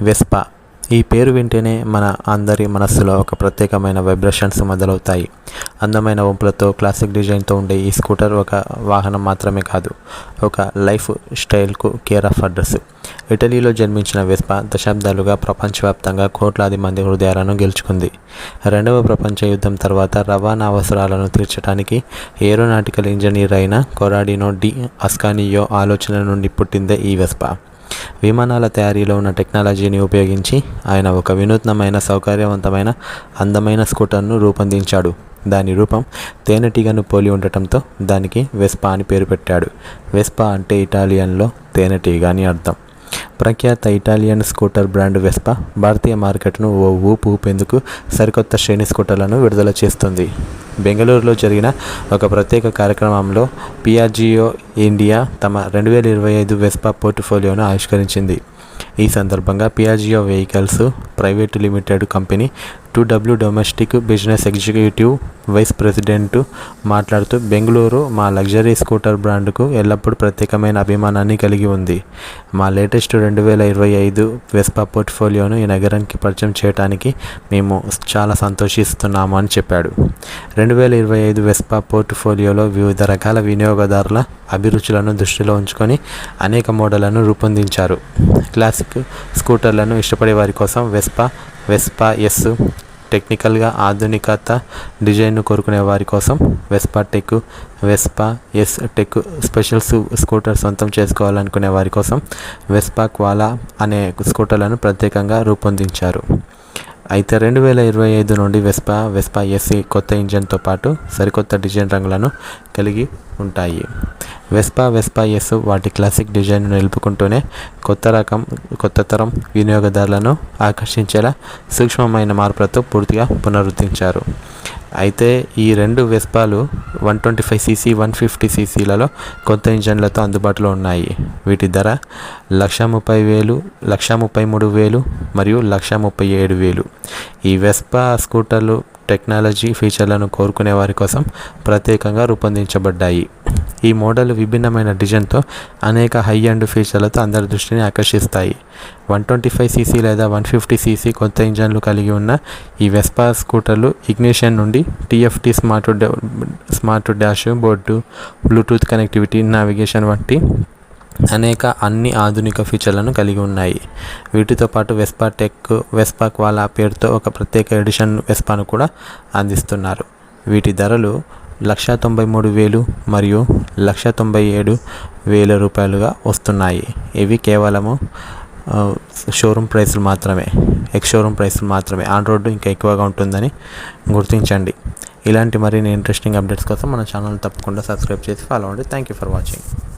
Vespa. ఈ పేరు వింటేనే మన అందరి మనస్సులో ఒక ప్రత్యేకమైన వైబ్రేషన్స్ మొదలవుతాయి. అందమైన వంపులతో క్లాసిక్ డిజైన్తో ఉండే ఈ స్కూటర్ ఒక వాహనం మాత్రమే కాదు ఒక లైఫ్ స్టైల్కు కేర్ ఆఫ్ అడ్రస్ ఇటలీలో జన్మించిన వెస్పా దశాబ్దాలుగా ప్రపంచవ్యాప్తంగా కోట్లాది మంది హృదయాలను గెలుచుకుంది. రెండవ ప్రపంచ యుద్ధం తర్వాత రవాణా అవసరాలను తీర్చడానికి ఏరోనాటికల్ ఇంజనీర్ అయిన కొరాడినో డి అస్కానియో ఆలోచన నుండి పుట్టిందే ఈ వెస్పా. విమానాల తయారీలో ఉన్న టెక్నాలజీని ఉపయోగించి ఆయన ఒక వినూత్నమైన సౌకర్యవంతమైన అందమైన స్కూటర్ను రూపొందించాడు. దాని రూపం తేనెటీగను పోలి ఉండటంతో దానికి వెస్పా అని పేరు పెట్టాడు. వెస్పా అంటే ఇటాలియన్లో తేనెటీగ అని అర్థం. ప్రఖ్యాత ఇటాలియన్ స్కూటర్ బ్రాండ్ వెస్పా భారతీయ మార్కెట్ను ఓ ఊపు ఊపేందుకు సరికొత్త శ్రేణి స్కూటర్లను విడుదల చేస్తుంది. బెంగళూరులో జరిగిన ఒక ప్రత్యేక కార్యక్రమంలో పియాజియో ఇండియా తమ రెండు వేల ఇరవై ఐదు వెస్పా పోర్ట్ఫోలియోను ఆవిష్కరించింది. ఈ సందర్భంగా Piaggio vehicles private limited company two W domestic business executive vice president మాట్లాడుతూ బెంగళూరు మా లగ్జరీ స్కూటర్ బ్రాండ్కు ఎల్లప్పుడూ ప్రత్యేకమైన అభిమానాన్ని కలిగి ఉంది. మా లేటెస్ట్ రెండు వేల ఇరవై ఐదు వెస్పా పోర్ట్ఫోలియోను ఈ నగరానికి పరిచయం చేయడానికి మేము చాలా సంతోషిస్తున్నాము అని చెప్పాడు. రెండు వేల ఇరవై ఐదు వెస్పా పోర్ట్ఫోలియోలో వివిధ రకాల వినియోగదారుల అభిరుచులను దృష్టిలో ఉంచుకొని అనేక మోడళ్ళను రూపొందించారు. క్లాసిక్ స్కూటర్లను ఇష్టపడే వారి కోసం వెస్పా వెస్పా ఎస్ టెక్నికల్గా ఆధునికత డిజైన్ను కోరుకునే వారి కోసం Vespa tech Vespa S tech special scooter సొంతం చేసుకోవాలనుకునే వారి కోసం వెస్పా క్వాలా అనే స్కూటర్లను ప్రత్యేకంగా రూపొందించారు. అయితే రెండు వేల ఇరవై ఐదు నుండి వెస్పా వెస్పా ఎస్సీ కొత్త ఇంజన్తో పాటు సరికొత్త డిజైన్ రంగులను కలిగి ఉంటాయి. వెస్పా వెస్పా ఎస్ వాటి క్లాసిక్ డిజైన్ను నిలుపుకుంటూనే కొత్త రకం కొత్త తరం వినియోగదారులను ఆకర్షించేలా సూక్ష్మమైన మార్పులతో పూర్తిగా పునరుద్ధరించారు. అయితే ఈ రెండు వెస్పాలు one twenty five CC one fifty సీసీలలో కొత్త ఇంజన్లతో అందుబాటులో ఉన్నాయి. వీటి ధర లక్ష ముప్పై వేలు లక్ష ముప్పై మూడు వేలు మరియు లక్ష ముప్పై ఏడు వేలు. ఈ వెస్పా స్కూటర్లు టెక్నాలజీ ఫీచర్లను కోరుకునే వారి కోసం ప్రత్యేకంగా రూపొందించబడ్డాయి. ఈ మోడల్ విభిన్నమైన డిజైన్తో అనేక హై అండ్ ఫీచర్లతో అందరి దృష్టిని ఆకర్షిస్తాయి. వన్ ట్వంటీ ఫైవ్ సీసీ లేదా వన్ ఫిఫ్టీ సీసీ కొత్త ఇంజన్లు కలిగి ఉన్న ఈ వెస్పా స్కూటర్లు ఇగ్నిషన్ నుండి TFT smart smart dash board Bluetooth connectivity navigation వంటి అనేక అన్ని ఆధునిక ఫీచర్లను కలిగి ఉన్నాయి. వీటితో పాటు వెస్పా టెక్ వెస్పా క్వాలా పేరుతో ఒక ప్రత్యేక ఎడిషన్ వెస్పాను కూడా అందిస్తున్నారు. వీటి ధరలు లక్ష తొంభై మూడు వేలు మరియు లక్ష తొంభై ఏడు వేల రూపాయలుగా వస్తున్నాయి. ఇవి కేవలము షోరూమ్ ప్రైస్లు మాత్రమే. ఎక్స్ షోరూమ్ ప్రైస్లు మాత్రమే. ఆన్ రోడ్డు ఇంకా ఎక్కువగా ఉంటుందని గుర్తించండి. ఇలాంటి మరిన్ని ఇంట్రెస్టింగ్ అప్డేట్స్ కోసం మన ఛానల్ తప్పకుండా సబ్స్క్రైబ్ చేసి ఫాలో అవ్వండి. Thank you for watching